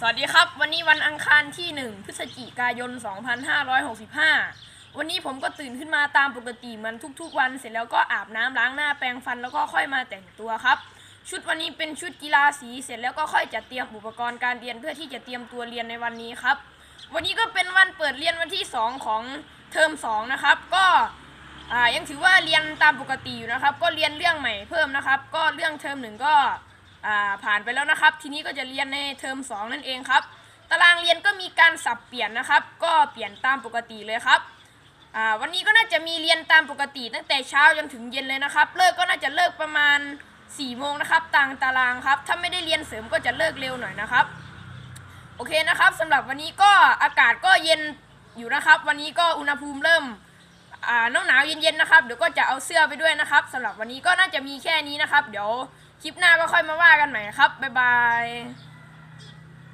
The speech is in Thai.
สวัสดีครับ วันนี้วันอังคารที่ 1 พฤศจิกายน 2565 วันนี้ผมก็ตื่นขึ้นมาตามปกติมันทุกๆ วันเสร็จแล้วก็อาบน้ำล้างหน้าแปรงฟันแล้วก็ค่อยมาแต่งตัวครับ ชุดวันนี้เป็นชุดกีฬาสีเสร็จแล้วก็ค่อยจัดเตรียมอุปกรณ์การเรียนเพื่อที่จะเตรียมตัวเรียนในวันนี้ครับ วันนี้ก็เป็นวันเปิดเรียนวันที่ 2 ของเทอม2นะครับ ก็ยังถือว่าเรียนตามปกติอยู่นะครับ ก็เรียนเรื่องใหม่เพิ่มนะครับ ก็เรื่องเทอมหนึ่งก็ ผ่านไปแล้วนะครับ ทีนี้ก็จะเรียนในเทอม 2 นั่นเองครับ ตารางเรียนก็มีการสับเปลี่ยนนะครับ ก็เปลี่ยนตามปกติเลยครับวันนี้ก็น่าจะมีเรียนตามปกติ ตั้งแต่เช้าจนถึงเย็นเลยนะครับ เลิกก็น่าจะเลิกประมาณ4โมงนะครับต่ามตารางครับ ถ้าไม่ได้เรียนเสริมก็จะเลิกเร็วหน่อยนะครับ โอเคนะครับสำหรับวันนี้ก็อากาศก็เย็นอยู่นะครับ วันนี้ก็อุณหภูมิเริ่มหนาวหนาวเย็นๆนะครับ เดี๋ยวก็จะเอาเสื้อไปด้วยนะครับสำหรับวันนี้ก็น่าจะมีแค่นี้นะครับ เดี๋ยว คลิปหน้าก็ค่อยมาว่ากันใหม่ครับ บ๊ายบาย